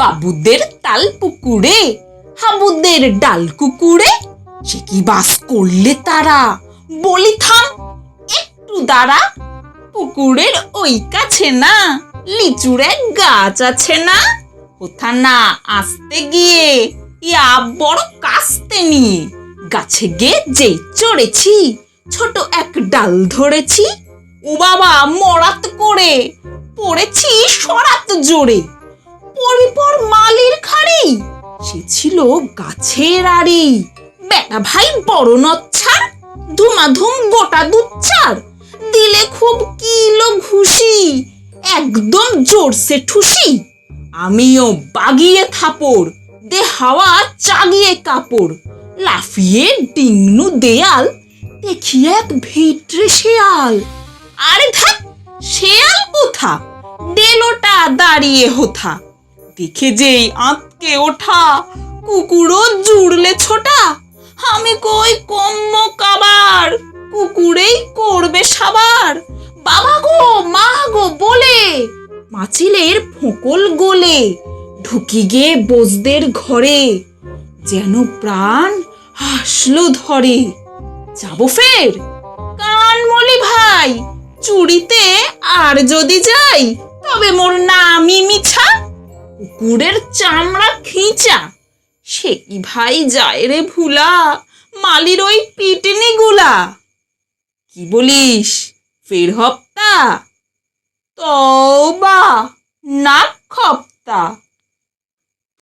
বাবুদের তাল পুকুরে, হাবুদের ডাল কুকুরে, সে কি বাস করলে তারা? বলি থাম, একটু দাঁড়া, পুকুরের ওই কাছে না, লিচুর এক গাছ আছে না কোথা না আসতে গিয়ে, ইয়া বড় কাস্তে নিয়ে গাছে গিয়ে যে চড়েছি, ছোট এক ডাল ধরেছি, ও বাবা মরাত করে পড়েছি সরাত জোরে। খাড়ি সে ছিল গাছের আড়ি। বেটা ভাই বড় নচ্ছার, ধুমাধুম গোটা দুচ্ছার। দিলে খুব কিলো ঘুষি, একদম জোরসে ঠুসি। আমিও বাগিয়ে থাপড়, দে হাওয়া চাগিয়ে কাপড়। লাফিয়ে ডিংনু দেয়াল, দেখি এক ভিটরে শেয়াল। আরে ধ্যাক শেয়াল কোথা? ডেলোটা দাঁড়িয়ে হোথা। দেখে যেই আঁতকে ওঠা কুকুরও জুড়লে ছোটা, আমি কই কম্ম কাবার? কুকুরেই করবে সাবার। বাবা গো, মা গো, বলে। মাছিলের ফোকল গোলে, ঢুকি গে বোসদের ঘরে। যেন প্রাণ হাসলো ধরে। যাব ফের? কানমলি ভাই, চুরিতে আর যদি যাই, তবে মোর নামই মিছা। কুকুরের চামড়া খিঁচা। সে কি ভাই যায় রে ভুলা? মালির ওই পিটনি গুলা কি বলিস? ফের হপ্তা? তবা নাক খপ্তা।